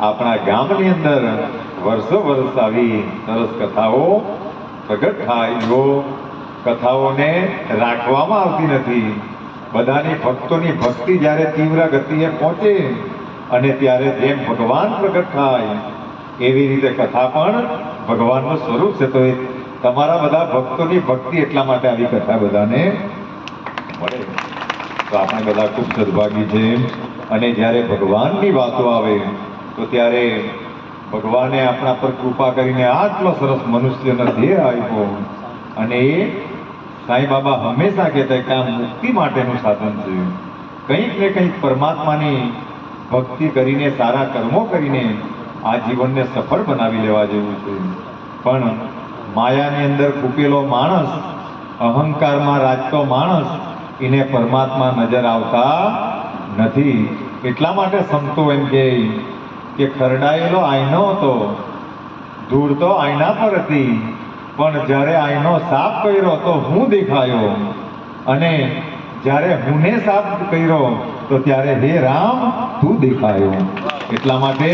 આપણા ગામની અંદર વર્ષો વર્ષ આવી સરસ કથાઓ પ્રગટ થાય જો કથાઓને રાખવામાં આવતી નથી. બધાની ભક્તોની ભક્તિ જ્યારે તીવ્ર ગતિએ પહોંચે અને ત્યારે જેમ ભગવાન પ્રગટ થાય, એવી રીતે કથા પણ ભગવાનનું સ્વરૂપ છે. તો એ તમારા બધા ભક્તોની ભક્તિ એટલા માટે આવી કથા બધાને મળે. તો આપણે બધા ખૂબ સદભાગી છે. અને જ્યારે ભગવાનની વાતો આવે તો ત્યારે ભગવાને આપણા પર કૃપા કરીને આટલો સરસ મનુષ્યનો દેહ આપ્યો. અને એ સાંઈ હંમેશા કહેતા કે આ મુક્તિ માટેનું સાધન છે. કંઈક ને કંઈક પરમાત્માની ભક્તિ કરીને, સારા કર્મો કરીને આ જીવનને સફળ બનાવી લેવા જેવું છે. પણ માયાની અંદર કૂપેલો માણસ, અહંકારમાં રાજતો માણસ, એને પરમાત્મા નજર આવતા નથી. એટલા માટે સંતો એમ કહે કે ખરડાયેલો આઈનો હતો. ધૂળ તો આઈના પર હતી, પણ જ્યારે આઈનો સાફ કર્યો તો હું દેખાયો. અને જ્યારે હુંને સાફ કર્યો તો ત્યારે હે રામ, તું દેખાયો. એટલા માટે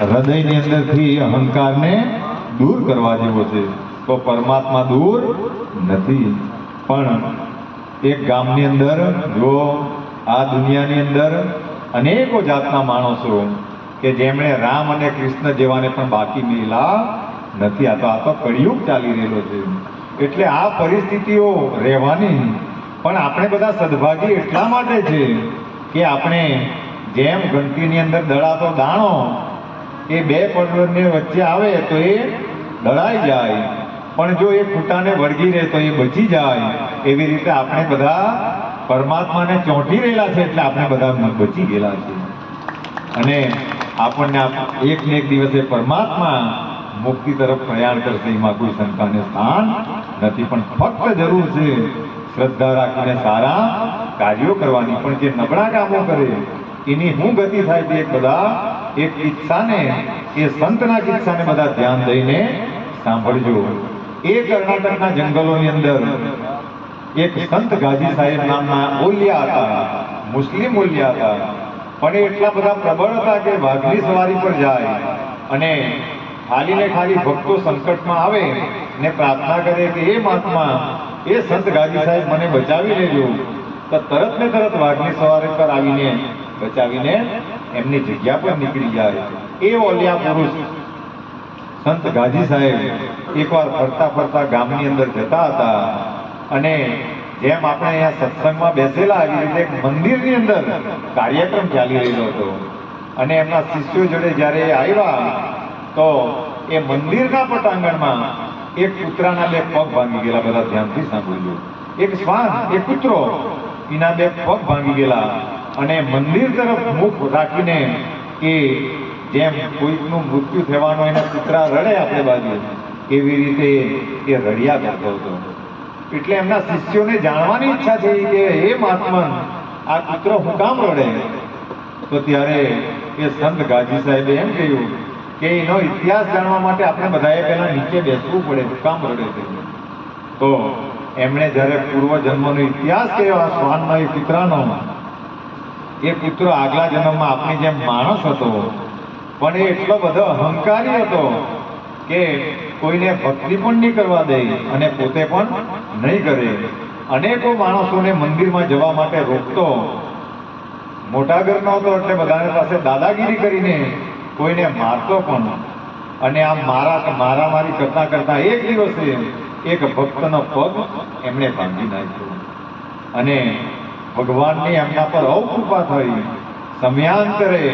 હૃદયની અંદરથી અહંકારને દૂર કરવા જેવો છે. તો પરમાત્મા દૂર નથી. પણ એક ગામની અંદર, જો આ દુનિયાની અંદર અનેકો જાતના માણસો કે જેમણે રામ અને કૃષ્ણ જેવાને પણ બાકી મેલા નથી. આ તો આ તો કળિયુગ ચાલી રહેલો છે. એટલે આ પરિસ્થિતિઓ રહેવાની. પણ આપણે બધા સદભાગી એટલા માટે છે કે આપણે જેમ ઘંટીની અંદર દળાતો દાણો એ બે પર્વતની વચ્ચે આવે તો એ દળાઈ જાય. પણ જો એ ખૂટાને વળગી રહે તો એ બચી જાય. એવી રીતે આપણે બધા પરમાત્માને ચોંટી રહેલા છે એટલે આપણે બધા બચી ગયેલા છે. અને આપણને એક ને એક દિવસે પરમાત્મા મુક્તિ તરફ પ્રયાણ કરશે, એમાં કોઈ શંકાને સ્થાન નથી. પણ ફક્ત જરૂર છે શ્રદ્ધા રાખીને સારા કાર્યો કરવાની. પણ જે નબળા કામો કરે, એની શું ગતિ થાય તે બધા એક કિસ્સાને, એ સંતના કિસ્સાને બધા ધ્યાન દઈને સાંભળજો. એ કર્ણાટકના જંગલોની અંદર એક સંત ગાજી સાહેબ નામના ઓલિયા હતા, મુસ્લિમ ઓલિયા હતા. પણ એટલા બધા પ્રબળ હતા કે વાઘની સવારી પર જાય અને ખાલીને ખાલી ભક્તો સંકટમાં આવે ને પ્રાર્થના કરે કે એ મહાત્મા, એ સંત ગાજી સાહેબ મને બચાવી લેજો. તો તરત ને તરત વાઘની સવારી પર આવીને બચાવીને એમની જગ્યા પર નીકળી જાય. એ ઓલિયા પુરુષ સંત ગાજી સાહેબ એકવાર ફરતા ફરતા ગામની અંદર જતા હતા અને જેમ આપણે અહીંયા સત્સંગમાં બેસેલા આવી રીતે એક મંદિરની અંદર કાર્યક્રમ ચાલી રહેલો હતો. અને એમના શિષ્યો જોડે જ્યારે આવ્યા, તો એ મંદિરના પટાંગણમાં એક કૂતરાના બે પગ ભાંગી ગયેલા, બધા ધ્યાનથી સાંભળજો. એક શ્વાન, એક કૂતરો, એના બે પગ ભાંગી ગયેલા અને મંદિર તરફ મુખ રાખીને એ જેમ કોઈકનું મૃત્યુ થવાનું એના કૂતરા રડે આપણે બાજુ, એવી રીતે એ રડ્યા કરતો હતો. એટલે એમના શિષ્યોને જાણવાની ઈચ્છા થઈ કે હે મહાત્મા, આ કૂતરો હું કામ રડે? તો ત્યારે એ સંત ગાજી સાહેબે એમ કહ્યું કે એનો ઇતિહાસ જાણવા માટે આપણે બધાએ પહેલા નીચે બેસવું પડે, હું કામ રડે છે. તો એમણે જ્યારે પૂર્વ જન્મનો ઇતિહાસ કહ્યો, આ એ કૂતરાનો એ કૂતરો આગલા જન્મમાં આપણી જેમ માણસ હતો, પણ એ એટલો બધો અહંકારી હતો કે કોઈને ભક્તિ પણ નહીં કરવા દે અને પોતે પણ નહીં કરે. અનેકો માણસોને મંદિરમાં જવા માટે રોકતો. મોટા ઘરનો હતો એટલે બધાને પાસે દાદાગીરી કરીને કોઈને મારતો પણ. અને આમ મારા મારામારી કરતા કરતા એક દિવસે એક ભક્તનો પગ એમણે ભાંગી નાખ્યો. અને ભગવાનની એમના પર અવકૃપા થઈ. સમયાંતરે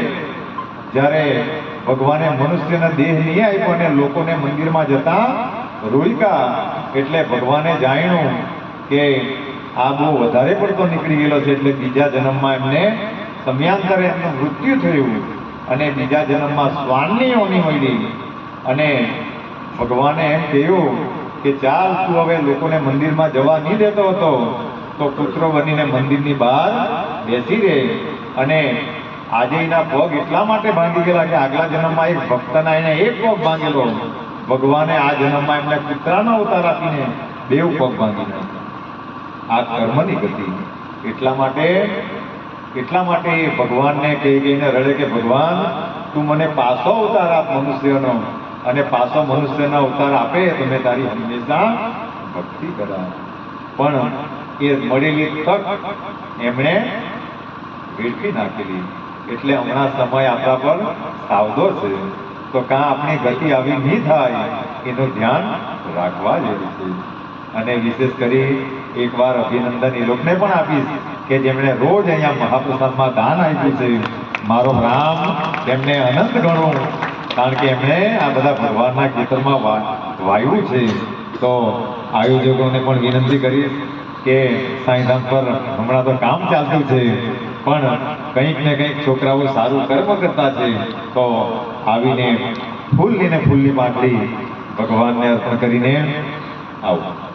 જ્યારે ભગવાને મનુષ્યના દેહ નહીં આપ્યો અને લોકોને મંદિરમાં જતા રોક્યા એટલે ભગવાને જાણ્યું કે આ બહુ વધારે પડતો નીકળી ગયેલો છે, એટલે બીજા જન્મમાં એમને સમયાંતરે એમનું મૃત્યુ થયું અને બીજા જન્મમાં શ્વાનની ઓની મળી. અને ભગવાને એમ કહ્યું કે, ચાલ, તું હવે લોકોને મંદિરમાં જવા નહીં દેતો હતો, તો પુત્રો બનીને મંદિરની બહાર બેસી રહે અને આજે એના પગ એટલા માટે ભાંગી ગયેલા કે આગલા જન્મમાં એક ભક્તના એને એક પગ ભાંગેલો. ભગવાને આ જન્મમાં એમને કૂતરાનો અવતાર આપીને દેવ પગ ભાંગી આ કર્મની ગતિ. એટલા માટે એટલા માટે એ ભગવાનને કહી કહીને રડે કે, ભગવાન, તું મને પાછો અવતાર આપ, મનુષ્યનો. અને પાછો મનુષ્યનો અવતાર આપે તો તારી હંમેશા ભક્તિ કરા પણ એ મળેલી તક એમણે વેડફી નાખેલી. એટલે હમણાં સમય આપણા પર સાવધો છે. તો કાં આપણી ગતિ આવી નહીં થાય, એનું ધ્યાન રાખવા જેવું છે. અને વિશેષ કરી એકવાર અભિનંદન એ લોકોને પણ આપીશ કે જેમણે રોજ અહીંયા મહાપ્રસાદમાં દાન આપ્યું છે. મારો રામ તેમને અનંત ગણો, કારણ કે એમણે આ બધા ભગવાનના ખેતરમાં વા- વાવ્યું છે. તો આયોજકોને પણ વિનંતી કરીશ કે સાંઈધામ પર હમણાં તો કામ ચાલતું છે. પણ કંઈક ને કંઈક છોકરાઓ સારું કર્મ કરતા છે, તો આવીને ફૂલની ને ફૂલની માટલી ભગવાનને અર્પણ કરીને આવો.